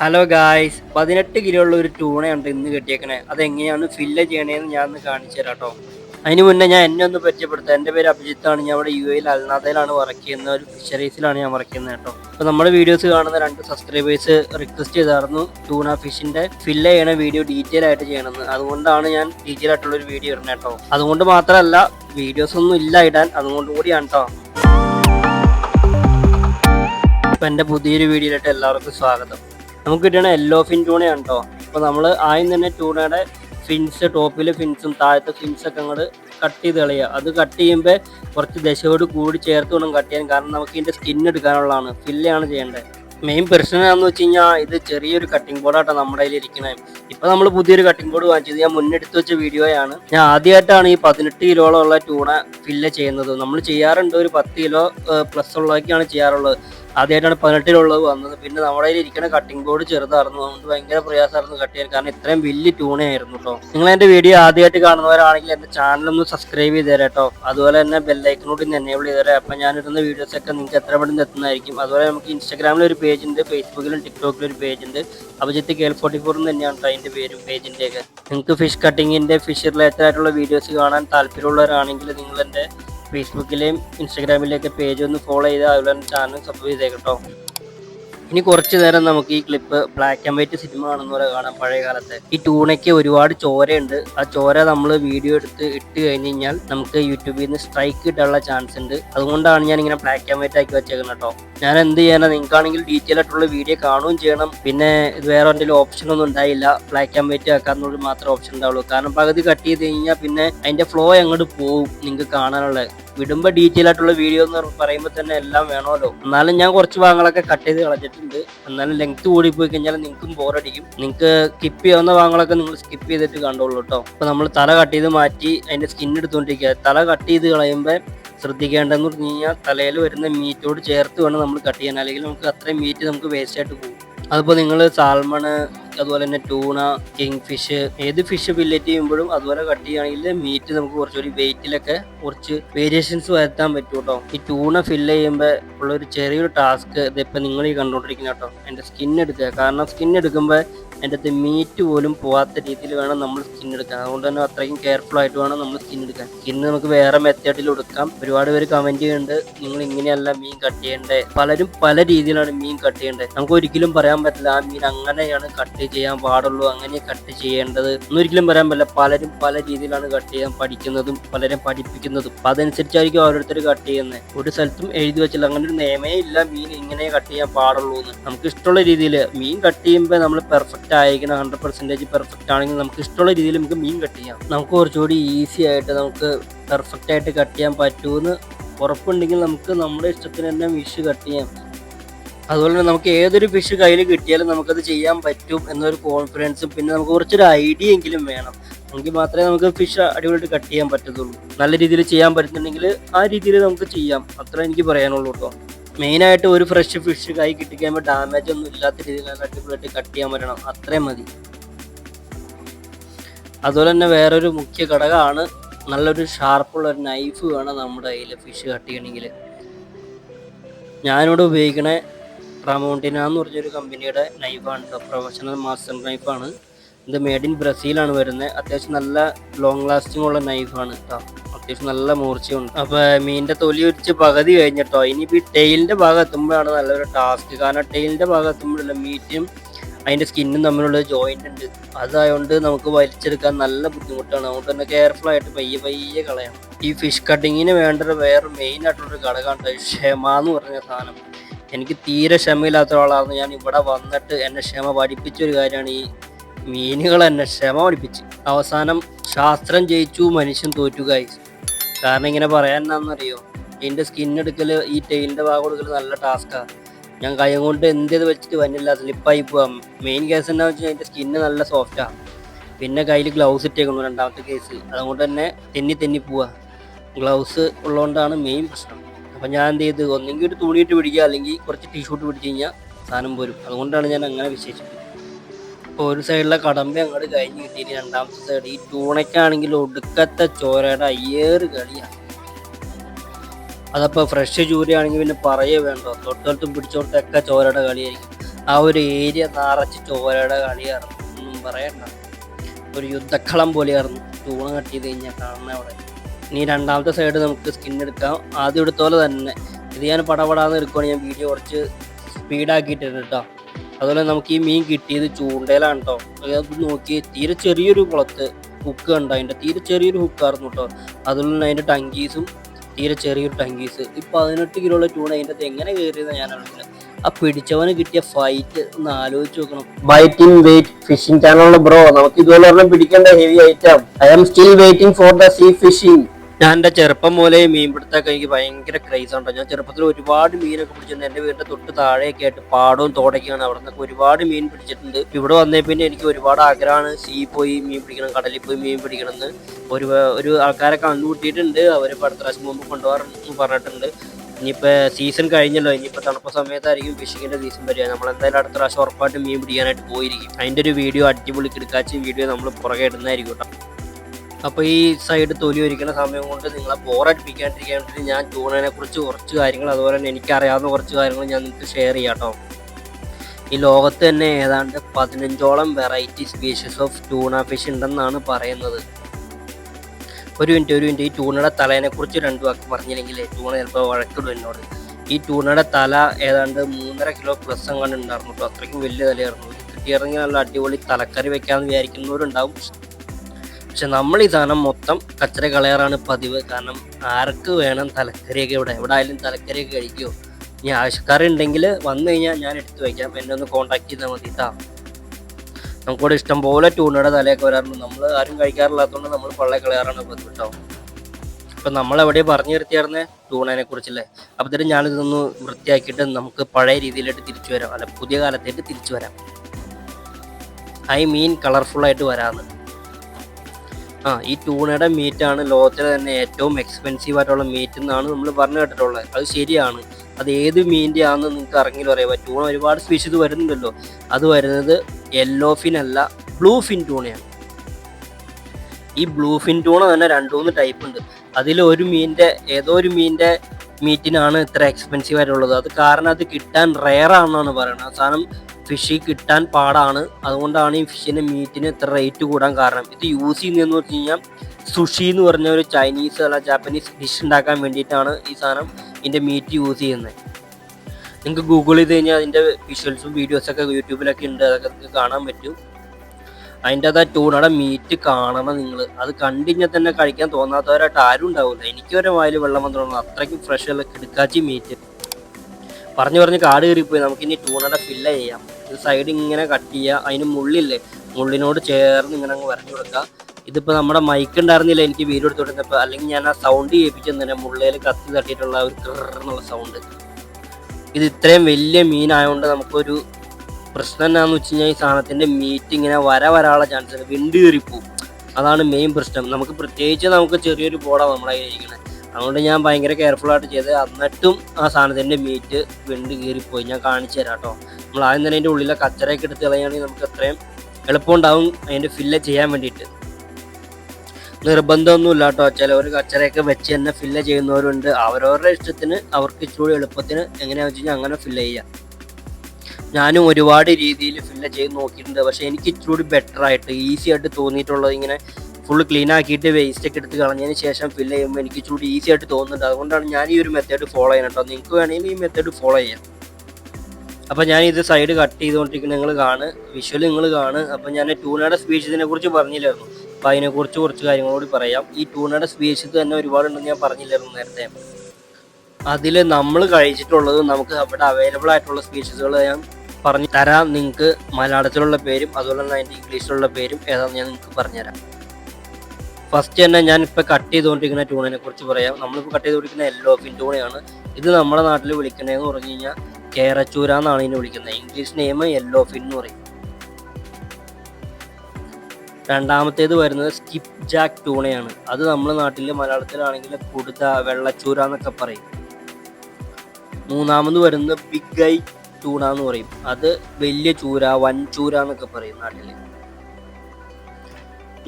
Hello guys പതിനെട്ട് kilo ഉള്ള ഒരു ടൂണയുണ്ട് ഇന്ന് കിട്ടിയേക്കണേ. അതെങ്ങനെയാണ് ഫില്ല് ചെയ്യണേന്ന് ഞാൻ ഒന്ന് കാണിച്ചു തരാം കേട്ടോ അതിന് മുന്നേ ഞാൻ എന്നെ ഒന്ന് പരിചയപ്പെടുത്താം. എന്റെ പേര് അഭിജിത്താണ്. ഞാൻ ഇവിടെ യു എയിൽ അൽനാഥയിലാണ് വർക്ക് ചെയ്യുന്നത്. ഒരു ഫിഷറീസിലാണ് ഞാൻ വർക്ക് ചെയ്യുന്നത് കേട്ടോ. അപ്പോൾ നമ്മുടെ വീഡിയോസ് കാണുന്ന രണ്ട് സബ്സ്ക്രൈബേഴ്സ് റിക്വസ്റ്റ് ചെയ്തായിരുന്നു ടൂണ ഫിഷിന്റെ ഫില്ല് ചെയ്യണ വീഡിയോ ഡീറ്റെയിൽ ആയിട്ട് ചെയ്യണമെന്ന്. അതുകൊണ്ടാണ് ഞാൻ ഡീറ്റെയിൽ ആയിട്ടുള്ള ഒരു വീഡിയോ ഇടുന്നത് കേട്ടോ. അതുകൊണ്ട് മാത്രമല്ല വീഡിയോസ് ഒന്നും ഇല്ല ഇടാൻ. അതുകൊണ്ട് കൂടിയാണ് കേട്ടോ. ഇപ്പൊ എന്റെ പുതിയൊരു വീഡിയോയിലായിട്ട് എല്ലാവർക്കും സ്വാഗതം. നമുക്ക് കിട്ടണ യെല്ലോ ഫിൻ ടൂണയാണ് കേട്ടോ അപ്പോൾ നമ്മൾ ആദ്യം തന്നെ ടൂണയുടെ ഫിൻസ് ടോപ്പിലെ ഫിൻസും താഴത്തെ ഫിൻസൊക്കെ അങ്ങോട്ട് കട്ട് ചെയ്ത് കളയുക. അത് കട്ട് ചെയ്യുമ്പോൾ കുറച്ച് ദശയോട് കൂടി ചേർത്ത് വേണം കട്ട് ചെയ്യാൻ. കാരണം നമുക്ക് ഇതിന്റെ സ്കിൻ എടുക്കാനുള്ളതാണ്. ഫില്ലാണ് ചെയ്യേണ്ടത്. മെയിൻ പ്രശ്നം എന്താണെന്ന് വെച്ച് കഴിഞ്ഞാൽ ഇത് ചെറിയൊരു കട്ടിംഗ് ബോർഡാട്ടോ നമ്മുടെ കയ്യിൽ ഇരിക്കണേ. ഇപ്പൊ നമ്മൾ പുതിയൊരു കട്ടിംഗ് ബോർഡ് വാങ്ങിച്ചത് ഞാൻ മുന്നെടുത്ത് വെച്ച വീഡിയോയാണ് ഞാൻ ആദ്യമായിട്ടാണ് ഈ പതിനെട്ട് കിലോളം ഉള്ള ടൂണ ഫില്ല് ചെയ്യുന്നത്. നമ്മൾ ചെയ്യാറുണ്ട് ഒരു പത്ത് കിലോ പ്ലസ് ഉള്ളതൊക്കെയാണ് ചെയ്യാറുള്ളത്. ആദ്യമായിട്ടാണ് പതിനെട്ടിലുള്ളത് വന്നത്. പിന്നെ നമ്മുടെ കയ്യിൽ ഇരിക്കുന്ന കട്ടിംഗ് ബോർഡ് ചെറുതായിരുന്നു. അതുകൊണ്ട് ഭയങ്കര പ്രയാസമായിരുന്നു കട്ട് ചെയ്യാൻ. കാരണം ഇത്രയും വലിയ ട്യൂണായിരുന്നു കേട്ടോ നിങ്ങൾ എന്റെ വീഡിയോ ആദ്യമായിട്ട് കാണുന്നവരാണെങ്കിൽ എന്റെ ചാനൽ ഒന്ന് സബ്സ്ക്രൈബ് ചെയ്ത് തരാം കേട്ടോ അതുപോലെ തന്നെ ബെല്ലൈക്കനോട് ഇന്ന് എനേബിൾ ചെയ്ത് തരാം. അപ്പം ഇടുന്ന വീഡിയോസ് ഒക്കെ നിങ്ങൾക്ക് എത്ര പെട്ടെന്ന് എത്തുന്നതായിരിക്കും. അതുപോലെ നമുക്ക് ഇൻസ്റ്റാഗ്രാമിൽ ഒരു പേജ് ഉണ്ട് ഫേസ്ബുക്കിലും ടിക്ടോക്കിലും ഒരു പേജ് ഉണ്ട്. അഭിജിത്ത് കേൾ ഫോർട്ടി ഫോർ തന്നെയാണ് കേട്ടോ അതിന്റെ പേരും ഒക്കെ. നിങ്ങൾക്ക് ഫിഷ് കട്ടിങ്ങിന്റെ ഫിഷ് റിലേറ്റഡ് ആയിട്ടുള്ള വീഡിയോസ് കാണാൻ താല്പര്യമുള്ളവരാണെങ്കിൽ നിങ്ങൾ എന്റെ ഫേസ്ബുക്കിലെയും ഇൻസ്റ്റാഗ്രാമിലെയൊക്കെ പേജ് ഒന്ന് ഫോളോ ചെയ്ത് അതുപോലെ ചാനൽ സബ്സ്ക്രൈബ് ചെയ്തേക്കട്ടോ ഇനി കുറച്ചു നേരം നമുക്ക് ഈ clip black and white cinema കാണുന്ന പോലെ കാണാം. പഴയ കാലത്തെ. ഈ ടൂണയ്ക്ക് ഒരുപാട് ചോരയുണ്ട്. ആ ചോര നമ്മൾ വീഡിയോ എടുത്ത് ഇട്ട് കഴിഞ്ഞ് കഴിഞ്ഞാൽ നമുക്ക് യൂട്യൂബിൽ നിന്ന് സ്ട്രൈക്ക് കിട്ടാനുള്ള ചാൻസ് ഉണ്ട്. അതുകൊണ്ടാണ് ഞാൻ ഇങ്ങനെ ബ്ലാക്ക് ആൻഡ് വൈറ്റ് ആക്കി വെച്ചേക്കുന്നത് കേട്ടോ. ഞാൻ എന്ത് ചെയ്യണം നിങ്ങൾക്കാണെങ്കിൽ ഡീറ്റെയിൽ ആയിട്ടുള്ള വീഡിയോ കാണുകയും ചെയ്യണം. പിന്നെ ഇത് വേറെ എന്തെങ്കിലും ഓപ്ഷൻ ഒന്നും ഉണ്ടായില്ല. ബ്ലാക്ക് ആൻഡ് വൈറ്റ് ആക്കാന്നുള്ളത് മാത്രമേ ഓപ്ഷൻ ഉണ്ടാവുള്ളൂ. കാരണം പകുതി കട്ട് ചെയ്ത് കഴിഞ്ഞാൽ പിന്നെ അതിന്റെ ഫ്ലോ അങ്ങോട്ട് പോകും നിങ്ങൾക്ക് കാണാനുള്ള വിടുമ്പോൾ ഡീറ്റെയിൽ ആയിട്ടുള്ള വീഡിയോ എന്ന് പറയുമ്പോൾ തന്നെ എല്ലാം വേണമല്ലോ. എന്നാലും ഞാൻ കുറച്ച് ഭാഗങ്ങളൊക്കെ കട്ട് ചെയ്ത് കളഞ്ഞിട്ടുണ്ട്. എന്നാലും ലെങ്ത് കൂടി പോയി കഴിഞ്ഞാൽ നിങ്ങൾക്കും ബോറടിക്കും നിങ്ങൾക്ക് സ്കിപ്പ് ചെയ്യാവുന്ന ഭാഗങ്ങളൊക്കെ നിങ്ങൾ സ്കിപ്പ് ചെയ്തിട്ട് കണ്ടോളൂ കേട്ടോ അപ്പോൾ നമ്മൾ തല കട്ട് ചെയ്ത് മാറ്റി അതിന്റെ സ്കിൻ എടുത്തുകൊണ്ടിരിക്കുക. തല കട്ട് ചെയ്ത് കളയുമ്പോൾ ശ്രദ്ധിക്കേണ്ടതെന്ന് പറഞ്ഞു കഴിഞ്ഞാൽ തലയിൽ വരുന്ന മീറ്റോട് ചേർത്ത് വേണം നമ്മൾ കട്ട് ചെയ്യാൻ. അല്ലെങ്കിൽ നമുക്ക് അത്രയും മീറ്റ് നമുക്ക് വേസ്റ്റ് ആയിട്ട് പോകും. അതിപ്പോൾ നിങ്ങൾ സാൽമണ് അതുപോലെ തന്നെ ടൂണ കിങ് ഫിഷ് ഏത് ഫിഷ് ഫില്ലറ്റ് ചെയ്യുമ്പോഴും അതുപോലെ കട്ട് ചെയ്യുകയാണെങ്കിൽ മീറ്റ് നമുക്ക് കുറച്ചൊരു വെയിറ്റിലൊക്കെ കുറച്ച് വേരിയേഷൻസ് വരുത്താൻ പറ്റും കേട്ടോ ഈ ടൂണ ഫില്ല് ചെയ്യുമ്പോൾ ഉള്ളൊരു ചെറിയൊരു ടാസ്ക് ഇതിപ്പോൾ നിങ്ങൾ ഈ കണ്ടുകൊണ്ടിരിക്കുന്ന കേട്ടോ എന്റെ സ്കിൻ കാരണം സ്കിൻ എടുക്കുമ്പോൾ എന്റെ അകത്ത് മീറ്റ് പോലും പോവാത്ത രീതിയിൽ വേണം നമ്മൾ സ്കിൻ എടുക്കാൻ. അതുകൊണ്ട് തന്നെ അത്രയും കെയർഫുൾ ആയിട്ട് വേണം നമ്മൾ സ്കിൻ എടുക്കാൻ. സ്കിൻ നമുക്ക് വേറെ മെത്തേഡിൽ എടുക്കാം. ഒരുപാട് പേര് കമന്റ് ചെയ്യുന്നുണ്ട്. നിങ്ങൾ ഇങ്ങനെയല്ല മീൻ കട്ട് ചെയ്യേണ്ടത് പലരും പല രീതിയിലാണ് മീൻ കട്ട് ചെയ്യേണ്ടത് നമുക്ക് ഒരിക്കലും പറയാൻ പറ്റില്ല ആ മീൻ അങ്ങനെയാണ് കട്ട് ചെയ്യാൻ പാടുള്ളൂ അങ്ങനെ കട്ട് ചെയ്യേണ്ടത്. ഒന്നൊരിക്കലും പറയാൻ പറ്റില്ല. പലരും പല രീതിയിലാണ് കട്ട് ചെയ്യാൻ പഠിക്കുന്നതും പലരും പഠിപ്പിക്കുന്നതും. അപ്പൊ അതനുസരിച്ചായിരിക്കും ഓരോരുത്തർ കട്ട് ചെയ്യുന്നത് ഒരു സ്ഥലത്തും എഴുതി വെച്ചില്ല. അങ്ങനെ ഒരു നിയമേ ഇല്ല മീൻ ഇങ്ങനെ കട്ട് ചെയ്യാൻ പാടുള്ളൂ എന്ന് നമുക്ക് ഇഷ്ടമുള്ള രീതിയിൽ മീൻ കട്ട് ചെയ്യുമ്പോൾ നമ്മൾ പെർഫെക്റ്റ് ആയിരിക്കണം ഹൺഡ്രഡ് പെർസെന്റേജ് പെർഫെക്റ്റ് ആണെങ്കിൽ നമുക്ക് ഇഷ്ടമുള്ള രീതിയിൽ നമുക്ക് മീൻ കട്ട് ചെയ്യാം. നമുക്ക് കുറച്ചുകൂടി ഈസി ആയിട്ട് നമുക്ക് പെർഫെക്റ്റ് ആയിട്ട് കട്ട് ചെയ്യാൻ പറ്റുമെന്ന് ഉറപ്പുണ്ടെങ്കിൽ നമുക്ക് നമ്മുടെ ഇഷ്ടത്തിന് തന്നെ ഫിഷ് കട്ട് ചെയ്യാം. അതുപോലെ തന്നെ നമുക്ക് ഏതൊരു ഫിഷ് കയ്യിൽ കിട്ടിയാലും നമുക്കത് ചെയ്യാൻ പറ്റും എന്നൊരു കോൺഫിഡൻസും പിന്നെ നമുക്ക് കുറച്ചൊരു ഐഡിയ എങ്കിലും വേണം. എങ്കിൽ മാത്രമേ നമുക്ക് ഫിഷ് അടിപൊളിയായിട്ട് കട്ട് ചെയ്യാൻ പറ്റത്തുള്ളൂ. നല്ല രീതിയിൽ ചെയ്യാൻ പറ്റുന്നുണ്ടെങ്കിൽ ആ രീതിയിൽ നമുക്ക് ചെയ്യാം. അത്ര എനിക്ക് പറയാനുള്ളൂ കേട്ടോ മെയിനായിട്ട് ഒരു ഫ്രഷ് ഫിഷ് കൈ കിട്ടിക്കഴിയുമ്പോൾ ഡാമേജ് ഒന്നും ഇല്ലാത്ത രീതിയിൽ അടിപൊളിയായിട്ട് കട്ട് ചെയ്യാൻ പറ്റണം. അത്രയും മതി. അതുപോലെ തന്നെ വേറൊരു മുഖ്യ ഘടകമാണ് നല്ലൊരു ഷാർപ്പുള്ള ഒരു നൈഫ് വേണം നമ്മുടെ കയ്യിൽ ഫിഷ് കട്ട് ചെയ്യണമെങ്കിൽ ഞാനിവിടെ ഉപയോഗിക്കണ പ്രമോണ്ടിന എന്ന് പറഞ്ഞൊരു കമ്പനിയുടെ നൈഫാണ് കേട്ടോ പ്രൊഫഷണൽ മാസ്റ്റർ നൈഫാണ് ഇത് മെയ്ഡ് ഇൻ ബ്രസീലാണ് വരുന്നത്. അത്യാവശ്യം നല്ല ലോങ് ലാസ്റ്റിംഗ് ഉള്ള നൈഫാണ് കേട്ടോ അത്യാവശ്യം നല്ല മൂർച്ചയുണ്ട്. അപ്പൊ മീനിന്റെ തൊലി ഒരിച്ച് പകുതി കഴിഞ്ഞിട്ടോ ഇനിയിപ്പോ ഈ ടെയിലിന്റെ ഭാഗം എത്തുമ്പോഴാണ് നല്ലൊരു ടാസ്ക് കാരണം ടെയിലിന്റെ ഭാഗം എത്തുമ്പോഴല്ല മീറ്റും അതിന്റെ സ്കിന്നും തമ്മിലുള്ള ജോയിന്റ് ഉണ്ട്. അതായതുകൊണ്ട് നമുക്ക് വലിച്ചെടുക്കാൻ നല്ല ബുദ്ധിമുട്ടാണ്. അതുകൊണ്ട് തന്നെ കെയർഫുൾ ആയിട്ട് പയ്യെ പയ്യെ കളയാം ഈ ഫിഷ് കട്ടിങ്ങിന് വേണ്ട വേറെ മെയിൻ ആയിട്ടുള്ളൊരു ഘടകമാണ് ക്ഷമ എന്ന് പറഞ്ഞ സാധനം. എനിക്ക് തീരെ ക്ഷമയില്ലാത്ത ഒരാളാണ്. ഞാൻ ഇവിടെ വന്നിട്ട് എന്നെ ക്ഷമ പഠിപ്പിച്ച ഒരു കാര്യമാണ് ഈ മീനുകൾ എന്നെ ക്ഷമ പഠിപ്പിച്ച്. അവസാനം ശാസ്ത്രം ജയിച്ചു മനുഷ്യൻ തോറ്റു. കാരണം ഇങ്ങനെ പറയാൻ എന്താണെന്നറിയോ? ഇതിന്റെ സ്കിൻ എടുക്കൽ ഈ ടെയിലിന്റെ ഭാഗം കൊടുക്കൽ നല്ല ടാസ്ക്കാണ് ഞാൻ കൈ കൊണ്ട് എന്ത് ചെയ്ത് വെച്ചിട്ട് വന്നില്ല സ്ലിപ്പായി പോവാം. മെയിൻ കേസ് എന്താ വെച്ചാൽ അതിന്റെ സ്കിന്ന് നല്ല സോഫ്റ്റാണ് പിന്നെ കയ്യിൽ ഗ്ലൗസ് ഇട്ടേക്കുന്നു രണ്ടാമത്തെ കേസ് അതുകൊണ്ട് തന്നെ തെന്നി തെന്നി പോവാ. ഗ്ലൗസ് ഉള്ളതുകൊണ്ടാണ് മെയിൻ പ്രശ്നം. അപ്പം ഞാൻ എന്ത് ചെയ്ത്? ഒന്നെങ്കിൽ ഒരു തുണിയിട്ട് പിടിക്കുക അല്ലെങ്കിൽ കുറച്ച് ടീഷർട്ട് പിടിച്ച് കഴിഞ്ഞാൽ സാധനം പോരും. അതുകൊണ്ടാണ് ഞാൻ അങ്ങനെ വിശേഷിച്ചത് ഒരു സൈഡിലെ കടമ്പ അങ്ങോട്ട് കഴിഞ്ഞ് കിട്ടിയിട്ട് രണ്ടാമത്തെ സൈഡ് ഈ ടൂണയ്ക്കാണെങ്കിൽ ഒടുക്കത്തെ ചോരയുടെ അയ്യേറ് കളിയാണ് അതപ്പോൾ ഫ്രഷ് ചൂരയാണെങ്കിൽ പിന്നെ പറയേ വേണ്ടോ. തൊട്ടടുത്തും പിടിച്ചോടത്തൊക്കെ ചോരയുടെ കളിയായിരിക്കും. ആ ഒരു ഏരിയ നിറച്ച് ചോരയുടെ കളിയായിരുന്നു. ഒന്നും പറയണ്ട. ഒരു യുദ്ധക്കളം പോലെയായിരുന്നു. ടൂണ കട്ട് കഴിഞ്ഞാൽ കാണുന്ന അവിടെ. ഇനി രണ്ടാമത്തെ സൈഡ് നമുക്ക് സ്കിൻ എടുക്കാം. ആദ്യം എടുത്ത പോലെ തന്നെ. ഇത് ഞാൻ പടപടാന്ന് എടുക്കുവാണെങ്കിൽ ഞാൻ വീഡിയോ കുറച്ച് സ്പീഡാക്കിയിട്ടുണ്ട് കേട്ടോ അതുപോലെ നമുക്ക് ഈ മീൻ കിട്ടിയത് ചൂണ്ടയിലാണ് കേട്ടോ അത് നോക്കി തീരെ ചെറിയൊരു കുളത്ത് ഹുക്ക് ഉണ്ട് അതിന്റെ തീരെ ചെറിയൊരു ഹുക്കായിരുന്നു കേട്ടോ തന്നെ അതിന്റെ ടങ്കീസും തീരെ ചെറിയൊരു ടങ്കീസ് ഈ പതിനെട്ട് കിലോ ഉള്ള ട്യൂൺ അതിന്റെ അത് എങ്ങനെ കയറിയെന്ന് ഞാൻ അറിയില്ല ആ പിടിച്ചവന് കിട്ടിയ ഫൈറ്റ് ഒന്ന് ആലോചിച്ച് നോക്കണം. ബൈറ്റ് ഇൻ വെയിറ്റ് ഫിഷിംഗ് ചാനലിലെ ബ്രോ നമുക്ക് ഇതുപോലെ പിടിക്കേണ്ട heavy item I am still waiting for the sea fishing ഞാൻ എന്റെ ചെറുപ്പം മുതലേ മീൻ പിടുത്തൊക്കെ എനിക്ക് ഭയങ്കര ക്രൈസ് ഉണ്ടോ ഞാൻ ചെറുപ്പത്തിൽ ഒരുപാട് മീനൊക്കെ പിടിച്ചിട്ടുണ്ട് എന്റെ വീടിന്റെ തൊട്ട് താഴെയൊക്കെ ആയിട്ട് പാടവും തോടൊക്കെയാണ് അവിടെ നിന്നൊക്കെ ഒരുപാട് മീൻ പിടിച്ചിട്ടുണ്ട്. ഇവിടെ വന്നേ പിന്നെ എനിക്ക് ഒരുപാട് ആഗ്രഹമാണ് സീ പോയി മീൻ പിടിക്കണം കടലിൽ പോയി മീൻ പിടിക്കണം എന്ന് ഒരു ഒരു ആൾക്കാരെ കണ്ടുകൂട്ടിയിട്ടുണ്ട് ഇപ്പോൾ അടുത്ത പ്രാവശ്യം മുമ്പ് കൊണ്ടുപോകാറെന്ന് പറഞ്ഞിട്ടുണ്ട്. ഇനിയിപ്പോൾ സീസൺ കഴിഞ്ഞല്ലോ. ഇനിയിപ്പോൾ തണുപ്പ് സമയത്തായിരിക്കും ഫിഷിങ്ങിന്റെ സീസൺ വരിക. നമ്മൾ എന്തായാലും അടുത്ത പ്രാവശ്യം ഉറപ്പായിട്ട് മീൻ പിടിക്കാനായിട്ട് പോയിരിക്കും. അതിന്റെ ഒരു വീഡിയോ അടിപൊളി കിടക്കാച്ച വീഡിയോ നമ്മൾ പുറകെ ഇടുന്നതായിരിക്കും കേട്ടോ അപ്പോൾ ഈ സൈഡ് തൊലി ഒരിക്കുന്ന സമയം കൊണ്ട് നിങ്ങളെ ബോറടിപ്പിക്കാണ്ടിരിക്കാൻ വേണ്ടിയിട്ട് ഞാൻ ചൂണനെ കുറിച്ച് കുറച്ച് കാര്യങ്ങൾ അതുപോലെ തന്നെ എനിക്കറിയാവുന്ന കുറച്ച് കാര്യങ്ങൾ ഞാൻ നിങ്ങൾക്ക് ഷെയർ ചെയ്യാം കേട്ടോ ഈ ലോകത്ത് തന്നെ ഏതാണ്ട് പതിനഞ്ചോളം variety species of tuna fish ഉണ്ടെന്നാണ് പറയുന്നത്. ഒരു മിനിറ്റ് ഒരു മിനിറ്റ് ഈ ട്യൂണയുടെ തലേനെ കുറിച്ച് രണ്ടു വാക്ക് പറഞ്ഞില്ലെങ്കിൽ ട്യൂണ ചിലപ്പോൾ വഴക്കിടും എന്നോട്. ഈ ട്യൂണയുടെ തല ഏതാണ്ട് മൂന്നര കിലോ പ്ലസ് അങ്ങാണ്ട് ഉണ്ടായിരുന്നു കേട്ടോ അത്രയ്ക്കും വലിയ തലയായിരുന്നു. കിട്ടിയിറങ്ങി നല്ല അടിപൊളി തലക്കറി വെക്കാമെന്ന് വിചാരിക്കുന്നവരുണ്ടാവും. പക്ഷെ നമ്മൾ ഈ സാധനം മൊത്തം കച്ചറ കളയാറാണ് പതിവ്. കാരണം ആർക്ക് വേണം തലക്കറിയൊക്കെ ഇവിടെ? എവിടെ ആയാലും തലക്കറിയൊക്കെ കഴിക്കുമോ ഇനി ആവശ്യക്കാരുണ്ടെങ്കിൽ വന്നു കഴിഞ്ഞാൽ ഞാൻ എടുത്തു വയ്ക്കാം. എന്നെ ഒന്ന് കോൺടാക്ട് ചെയ്താൽ മതി കേട്ടോ നമുക്കിവിടെ ഇഷ്ടം പോലെ ടൂണയുടെ തലയൊക്കെ വരാറുണ്ട്. നമ്മൾ ആരും കഴിക്കാറില്ലാത്തതുകൊണ്ട് നമ്മൾ പള്ളെ കളയാറാണ് പതിവ് കേട്ടോ ഇപ്പം നമ്മൾ എവിടെ പറഞ്ഞു നിർത്തിയായിരുന്നേ ടൂണേനെ കുറിച്ചല്ലേ. അപ്പോഴത്തേനും ഞാനിതൊന്ന് വൃത്തിയാക്കിയിട്ട് നമുക്ക് പഴയ രീതിയിലായിട്ട് തിരിച്ചു വരാം. അല്ല പുതിയ കാലത്തേക്ക് തിരിച്ചു വരാം. ഐ മീൻ കളർഫുള്ളായിട്ട് വരാമെന്ന് ആ ഈ ടൂണയുടെ ആണ് ലോകത്തിലെ തന്നെ ഏറ്റവും എക്സ്പെൻസീവ് ആയിട്ടുള്ള മീറ്റ് എന്നാണ് നമ്മൾ പറഞ്ഞു കേട്ടിട്ടുള്ളത്. അത് ശരിയാണ്. അത് ഏത് മീനിന്റെ ആണെന്ന് നിങ്ങൾക്ക് അറിഞ്ഞില്ല അറിയാം ടൂണ ഒരുപാട് സ്പീഷീസ് വരുന്നുണ്ടല്ലോ. അത് വരുന്നത് യെല്ലോ ഫിൻ അല്ല ബ്ലൂ ഫിൻ ടൂണയാണ് ഈ ബ്ലൂ ഫിൻ ടൂണ തന്നെ രണ്ട് മൂന്ന് ടൈപ്പ് ഉണ്ട്. അതിൽ ഒരു മീനിന്റെ ഏതോ ഒരു മീനിന്റെ മീറ്റിനാണ് ഇത്ര എക്സ്പെൻസീവ് ആയിട്ടുള്ളത്. അത് കാരണം അത് കിട്ടാൻ റെയർ ആണെന്നാണ് പറയുന്നത്. സാധനം ഫിഷ് കിട്ടാൻ പാടാണ്. അതുകൊണ്ടാണ് ഈ ഫിഷിന്റെ മീറ്റിന് ഇത്ര റേറ്റ് കൂടാൻ കാരണം. ഇത് യൂസ് ചെയ്യുന്നതെന്ന് വെച്ച് കഴിഞ്ഞാൽ സുഷി എന്ന് പറഞ്ഞ ഒരു ചൈനീസ് അല്ല ജാപ്പനീസ് ഡിഷ് ഉണ്ടാക്കാൻ വേണ്ടിയിട്ടാണ് ഈ സാധനം ഇതിന്റെ മീറ്റ് യൂസ് ചെയ്യുന്നത്. നിങ്ങൾക്ക് ഗൂഗിൾ ചെയ്ത് കഴിഞ്ഞാൽ അതിന്റെ വിഷ്വൽസും വീഡിയോസൊക്കെ യൂട്യൂബിലൊക്കെ ഉണ്ട് അതൊക്കെ കാണാൻ പറ്റും. അതിന്റെ അത് ടൂണയുടെ മീറ്റ് കാണണം നിങ്ങൾ അത് കണ്ടുകഴിഞ്ഞാൽ തന്നെ കഴിക്കാൻ തോന്നാത്തവരായിട്ട് ആരും ഉണ്ടാവില്ല. എനിക്ക് വരെ വായിൽ വെള്ളം വന്നോളൂ അത്രയ്ക്കും ഫ്രഷ് അല്ല കിടക്കാച്ചി മീറ്റ് പറഞ്ഞു പറഞ്ഞ് കാട് കയറിപ്പോയി. നമുക്കിനി ടൂണയുടെ ഫില്ല ചെയ്യാം. സൈഡ് ഇങ്ങനെ കട്ട് ചെയ്യുക. അതിന് മുള്ളില്ലേ? മുള്ളിനോട് ചേർന്ന് ഇങ്ങനെ അങ്ങ് വരച്ചു കൊടുക്കുക. ഇതിപ്പോൾ നമ്മുടെ മൈക്ക് ഉണ്ടായിരുന്നില്ല? എനിക്ക് വീഡിയോ എടുത്തുകൊണ്ടിരുന്നപ്പോൾ അല്ലെങ്കിൽ ഞാൻ ആ സൗണ്ട് ചെയ്യിപ്പിച്ചെന്ന് തന്നെ മുള്ളയിൽ കത്തി തട്ടിയിട്ടുള്ള ഒരു എന്നുള്ള സൗണ്ട് ഇത് ഇത്രയും വലിയ മീനായതുകൊണ്ട് നമുക്കൊരു പ്രശ്നം എന്നാന്ന് വെച്ച് കഴിഞ്ഞാൽ ഈ സാധനത്തിന്റെ മീറ്റ് ഇങ്ങനെ വര വരാനുള്ള ചാൻസ് ഉണ്ട്. വിണ്ട് അതാണ് മെയിൻ പ്രശ്നം. നമുക്ക് പ്രത്യേകിച്ച് നമുക്ക് ചെറിയൊരു ബോർഡാണ് നമ്മളെ ഇരിക്കുന്നത് അതുകൊണ്ട് ഞാൻ ഭയങ്കര കെയർഫുൾ ആയിട്ട് ചെയ്ത് എന്നിട്ടും ആ സാധനത്തിന്റെ മീറ്റ് വെണ്ട് കീറിപ്പോയി. ഞാൻ കാണിച്ചു തരാം കേട്ടോ നമ്മൾ ആദ്യം തന്നെ അതിന്റെ ഉള്ളിലെ കച്ചറയൊക്കെ എടുത്ത് കളയുകയാണെങ്കിൽ നമുക്ക് അത്രയും എളുപ്പമുണ്ടാവും അതിന്റെ ഫില്ല് ചെയ്യാൻ വേണ്ടിയിട്ട്. നിർബന്ധമൊന്നുമില്ല കേട്ടോ ചിലവർ കച്ചറയൊക്കെ വെച്ച് തന്നെ ഫില്ല് ചെയ്യുന്നവരുണ്ട്. അവരവരുടെ ഇഷ്ടത്തിന് അവർക്ക് ഇച്ചിരി എളുപ്പത്തിന് എങ്ങനെയാണെന്ന് വെച്ച് കഴിഞ്ഞാൽ അങ്ങനെ ഫില്ല് ചെയ്യാം. ഞാനും ഒരുപാട് രീതിയിൽ ഫില്ല് ചെയ്ത് നോക്കിയിട്ടുണ്ട്. പക്ഷേ എനിക്ക് ഇച്ചിരി ബെറ്റർ ആയിട്ട് ഈസി ആയിട്ട് തോന്നിയിട്ടുള്ളത് ഇങ്ങനെ ഫുള്ള് ക്ലീൻ ആക്കിയിട്ട് വേസ്റ്റ് ഒക്കെ എടുത്ത് കളഞ്ഞതിന് ശേഷം ഫില്ല് ചെയ്യുമ്പോൾ എനിക്ക് ചൂട് ഈസി ആയിട്ട് തോന്നുന്നുണ്ട്. അതുകൊണ്ടാണ് ഞാൻ ഈ ഒരു മെത്തേഡ് ഫോളോ ചെയ്യുന്നത് കേട്ടോ നിങ്ങൾക്ക് വേണമെങ്കിൽ ഈ മെത്തേഡ് ഫോളോ ചെയ്യാം. അപ്പോൾ ഞാൻ ഇത് സൈഡ് കട്ട് ചെയ്തുകൊണ്ടിരിക്കുന്ന നിങ്ങൾ കാണ്. വിഷ്വൽ നിങ്ങൾ കാണ്. അപ്പോൾ ഞാൻ ടൂണയുടെ സ്പീഷീസിനെ കുറിച്ച് പറഞ്ഞില്ലായിരുന്നു. അപ്പോൾ അതിനെക്കുറിച്ച് കുറച്ച് കാര്യങ്ങളോട് പറയാം. ഈ ടൂണയുടെ സ്പീച്ച് തന്നെ ഒരുപാടുണ്ടെന്ന് ഞാൻ പറഞ്ഞില്ലായിരുന്നു നേരത്തെ. അതിൽ നമ്മൾ കഴിച്ചിട്ടുള്ളത് നമുക്ക് അവിടെ അവൈലബിൾ ആയിട്ടുള്ള സ്പീഷീസുകൾ ഞാൻ പറഞ്ഞു തരാം. നിങ്ങൾക്ക് മലയാളത്തിലുള്ള പേരും അതുപോലെ തന്നെ അതിന്റെ ഇംഗ്ലീഷിലുള്ള പേരും ഏതാണെന്ന് ഞാൻ നിങ്ങൾക്ക് പറഞ്ഞുതരാം. ഫസ്റ്റ് തന്നെ ഞാൻ ഇപ്പോൾ കട്ട് ചെയ്തുകൊണ്ടിരിക്കുന്ന ട്യൂണിനെ കുറിച്ച് പറയാം. നമ്മളിപ്പോൾ കട്ട് ചെയ്തുകൊണ്ടിരിക്കുന്ന യെല്ലോ ഫിൻ ട്യൂണയാണ് ഇത് നമ്മുടെ നാട്ടിൽ വിളിക്കുന്നതെന്ന് പറഞ്ഞു കഴിഞ്ഞാൽ കേരച്ചൂര എന്നാണ് ഇതിനെ വിളിക്കുന്നത്. ഇംഗ്ലീഷ് നെയിം യെല്ലോ ഫിൻ എന്ന് പറയും. രണ്ടാമത്തേത് വരുന്നത് സ്കിപ്പ് ജാക്ക് ടൂണയാണ് അത് നമ്മുടെ നാട്ടിൽ മലയാളത്തിലാണെങ്കിൽ കുടുത വെള്ളച്ചൂര എന്നൊക്കെ പറയും. മൂന്നാമത് വരുന്നത് ബിഗ് ഐ ടൂണ എന്ന് പറയും. അത് വലിയ ചൂര വൻ ചൂര എന്നൊക്കെ പറയും നാട്ടിൽ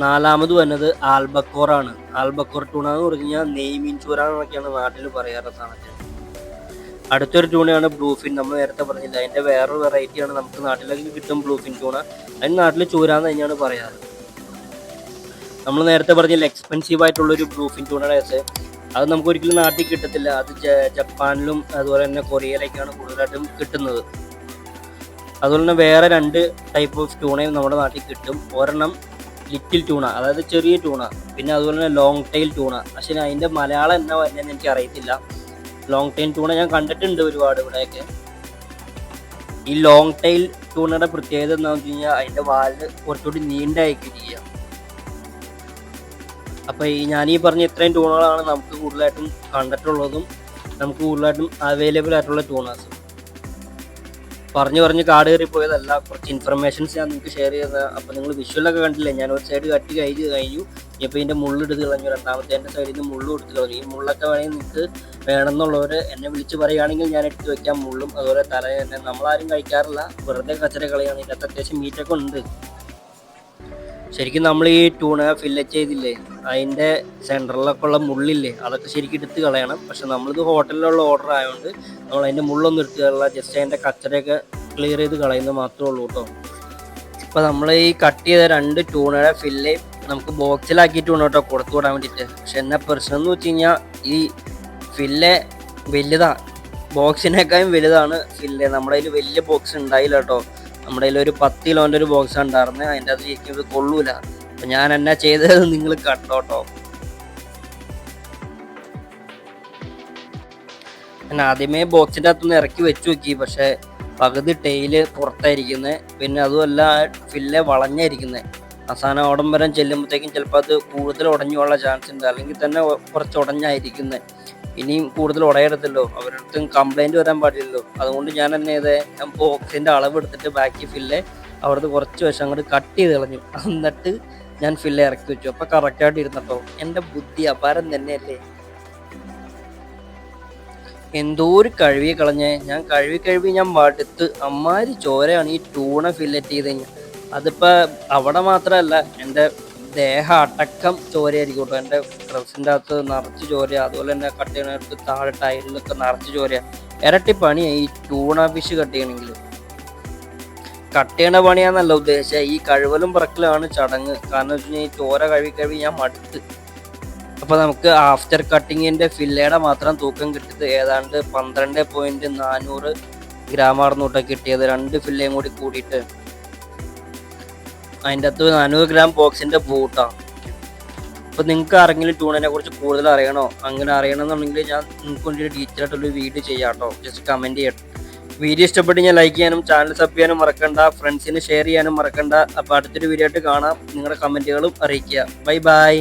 നാലാമത് വന്നത് ആൽബക്കോറാണ്. ആൽബക്കോർ ടൂണ എന്ന് പറഞ്ഞു കഴിഞ്ഞാൽ നെയ്മീൻ ചൂര നാട്ടിൽ പറയാറ് സാധനത്തിന് അടുത്തൊരു ട്യൂണയാണ് ബ്ലൂഫിൻ നമ്മൾ നേരത്തെ പറഞ്ഞില്ല അതിന്റെ വേറൊരു വെറൈറ്റിയാണ് നമുക്ക് നാട്ടിലേക്ക് കിട്ടും ബ്ലൂഫിൻ ടൂണ അതിന് നാട്ടിൽ ചൂരാന്ന് തന്നെയാണ് പറയാറ്. നമ്മൾ നേരത്തെ പറഞ്ഞില്ല എക്സ്പെൻസീവ് ആയിട്ടുള്ളൊരു ബ്ലൂഫിൻ ട്യൂണയുടെ കേസ് അത് നമുക്ക് ഒരിക്കലും നാട്ടിൽ കിട്ടത്തില്ല. അത് ജപ്പാനിലും അതുപോലെ തന്നെ കൊറിയയിലേക്കാണ് കൂടുതലായിട്ടും കിട്ടുന്നത്. അതുപോലെ തന്നെ വേറെ രണ്ട് ടൈപ്പ് ഓഫ് ട്യൂണയും നമ്മുടെ നാട്ടിൽ കിട്ടും. ഒരെണ്ണം ലിറ്റിൽ ട്യൂണ അതായത് ചെറിയ ട്യൂണ. പിന്നെ അതുപോലെ തന്നെ ലോങ് ടൈൽ ട്യൂണ. പക്ഷേ അതിന്റെ മലയാളം എന്നാ വരുന്നതെന്ന് എനിക്ക് അറിയത്തില്ല. ലോങ് ടൈൽ ട്യൂണ ഞാൻ കണ്ടിട്ടുണ്ട് ഒരുപാട് ഇവിടെയൊക്കെ. ഈ ലോങ് ടൈൽ ട്യൂണയുടെ പ്രത്യേകത എന്താണെന്ന് വെച്ച് കഴിഞ്ഞാൽ അതിന്റെ വാൽ കുറച്ചുകൂടി നീണ്ടായിരിക്കുക അപ്പോൾ ഈ ഞാൻ ഈ പറഞ്ഞ ഇത്രയും ട്യൂണുകളാണ് നമുക്ക് കൂടുതലായിട്ടും കണ്ടിട്ടുള്ളതും നമുക്ക് കൂടുതലായിട്ടും അവൈലബിൾ ആയിട്ടുള്ള ട്യൂണേഴ്സ് പറഞ്ഞു പറഞ്ഞ് കാട് കയറി പോയതല്ല കുറച്ച് ഇൻഫർമേഷൻസ് ഞാൻ നിങ്ങൾക്ക് ഷെയർ ചെയ്തത്. അപ്പോൾ നിങ്ങൾ വിഷ്വലൊക്കെ കണ്ടില്ലേ? ഞാൻ ഒരു സൈഡ് കട്ടി കഴിഞ്ഞ് കഴിഞ്ഞു. ഇപ്പോൾ ഇതിന്റെ മുള്ളെടുത്ത് കളഞ്ഞു. രണ്ടാമത്തെ എന്റെ സൈഡിൽ നിന്ന് മുള്ളും എടുത്ത് കളഞ്ഞു. ഈ മുള്ളൊക്കെ വേണമെങ്കിൽ നിങ്ങൾക്ക് വേണമെന്നുള്ളവർ എന്നെ വിളിച്ച് പറയുകയാണെങ്കിൽ ഞാൻ എടുത്ത് വെക്കാം മുള്ളും. അതുപോലെ തല തന്നെ നമ്മളാരും കഴിക്കാറില്ല. വെറുതെ കച്ചറ കളയാണ്. ഇതിനകത്ത് അത്യാവശ്യം മീറ്റൊക്കെ ഉണ്ട്. ശരിക്കും നമ്മൾ ഈ ടൂണ ഫില്ല് ചെയ്തില്ലേ അതിന്റെ സെന്ററിലൊക്കെ ഉള്ള മുള്ളില്ലേ അതൊക്കെ ശരിക്കും എടുത്ത് കളയണം. പക്ഷെ നമ്മളിത് ഹോട്ടലിലുള്ള ഓർഡർ ആയതുകൊണ്ട് നമ്മൾ അതിന്റെ മുള്ളൊന്നും എടുത്തു കളയില്ല ജസ്റ്റ് അതിന്റെ കച്ചറയൊക്കെ ക്ലിയർ ചെയ്ത് കളയുന്നത് മാത്രമേ ഉള്ളൂ കേട്ടോ ഇപ്പോൾ നമ്മൾ ഈ കട്ട് ചെയ്ത രണ്ട് ട്യൂണയുടെ ഫില്ല് നമുക്ക് ബോക്സിലാക്കിയിട്ടുണ്ട് കേട്ടോ കൊടുത്തു വിടാൻ വേണ്ടിയിട്ട് പക്ഷെ എന്നാ പ്രശ്നം എന്ന് വെച്ച് കഴിഞ്ഞാൽ ഈ ഫില്ല് വലുതാണ് ബോക്സിനേക്കാളും വലുതാണ് ഫില്ല് നമ്മുടെ വലിയ ബോക്സ് ഉണ്ടായില്ല കേട്ടോ നമ്മുടെ ഒരു പത്ത് കിലോന്റെ ഒരു ബോക്സ് ഉണ്ടായിരുന്നു. അതിന്റെ അത് ശരിക്കും ഇത് കൊള്ളൂല. അപ്പം ഞാൻ എന്നാ ചെയ്തത് നിങ്ങൾ കണ്ടോട്ടോ ഞാൻ ആദ്യമേ ബോക്സിന്റെ അകത്തുനിന്ന് ഇറക്കി വെച്ച് നോക്കി. പക്ഷേ പകുതി ടെയിൽ പുറത്തായിരിക്കുന്നത് പിന്നെ അതുമല്ല ഫില്ല് വളഞ്ഞായിരിക്കുന്നത് അവസാനം ഓടം വരെ ചെല്ലുമ്പോഴത്തേക്കും ചിലപ്പോൾ അത് കൂടുതൽ ഉടഞ്ഞുള്ള ചാൻസ് ഉണ്ട്. അല്ലെങ്കിൽ തന്നെ കുറച്ച് ഉടഞ്ഞായിരിക്കുന്നത് ഇനിയും കൂടുതൽ ഉടയെടുത്തല്ലോ. അവരടുത്തും കംപ്ലൈന്റ് വരാൻ പാടില്ലല്ലോ. അതുകൊണ്ട് ഞാൻ എന്നെ ഇത് ബോക്സിന്റെ അളവ് എടുത്തിട്ട് ബാക്കി ഫില്ല് അവിടുന്ന് കുറച്ച് വശം അങ്ങോട്ട് കട്ട് ചെയ്ത് കളഞ്ഞു. എന്നിട്ട് ഞാൻ ഫില്ല് ഇറക്കി വെച്ചു. അപ്പോൾ കറക്റ്റായിട്ട് ഇരുന്നപ്പോൾ എന്റെ ബുദ്ധി അപാരം തന്നെയല്ലേ. എന്തോ ഒരു കഴുകി കളഞ്ഞേ. ഞാൻ കഴുകി കഴുകി ഞാൻ വടുത്ത് അമ്മാരി ചോരയാണ് ഈ ടൂണ ഫില്ലറ്റ് ചെയ്ത് കഴിഞ്ഞാൽ അതിപ്പോൾ അവിടെ മാത്രമല്ല എന്റെ ദേഹം അടക്കം ചോരയായിരിക്കും കേട്ടോ. എന്റെ ഡ്രസ്സിന്റെ അകത്ത് നിറച്ച് ചോര അതുപോലെ തന്നെ കട്ട് ചെയ്യണടുത്ത് താഴെ ടൈലിലൊക്കെ നിറച്ച് ചോര ഇരട്ടി പണിയാണ് ഈ ടൂണ ഫിഷ് കട്ട് ചെയ്യണമെങ്കിൽ. കട്ട് ചെയ്യണ പണിയാന്നല്ല ഉദ്ദേശിച്ചത്. ഈ കഴിവലും പറക്കലാണ് ചടങ്ങ്. കാരണം വെച്ച് കഴിഞ്ഞാൽ ഈ ചോര കഴുകി കഴുകി ഞാൻ മടുത്ത്. അപ്പോൾ നമുക്ക് ആഫ്റ്റർ കട്ടിങ്ങിന്റെ ഫില്ലയുടെ മാത്രം തൂക്കം കിട്ടിയത് ഏതാണ്ട് പന്ത്രണ്ട് പോയിന്റ് നാനൂറ് ഗ്രാമാർന്നൂട്ടൊക്കെ കേട്ടോ കിട്ടിയത്. രണ്ട് ഫില്ലയും കൂടി കൂടിയിട്ട്. അതിന്റെ അകത്ത് നാനൂറ് ഗ്രാം ബോക്സിന്റെ ബൂട്ടാണ് അപ്പോൾ നിങ്ങൾക്ക് ആരെങ്കിലും ടൂണിനെ കുറിച്ച് കൂടുതൽ അറിയണോ? അങ്ങനെ അറിയണമെന്നുണ്ടെങ്കിൽ ഞാൻ നിങ്ങൾക്ക് വേണ്ടി ഡീറ്റെയിൽ ആയിട്ടുള്ള വീഡിയോ ചെയ്യാം കേട്ടോ ജസ്റ്റ് കമന്റ് ചെയ്യട്ടെ വീഡിയോ ഇഷ്ടപ്പെട്ട് ഞാൻ ലൈക്ക് ചെയ്യാനും ചാനൽ സബ് ചെയ്യാനും മറക്കണ്ട ഫ്രണ്ട്സിന് ഷെയർ ചെയ്യാനും മറക്കണ്ട. അപ്പോൾ അടുത്തൊരു വീഡിയോ ആയിട്ട് കാണാം. നിങ്ങളുടെ കമന്റുകളും അറിയിക്കുക. Bye bye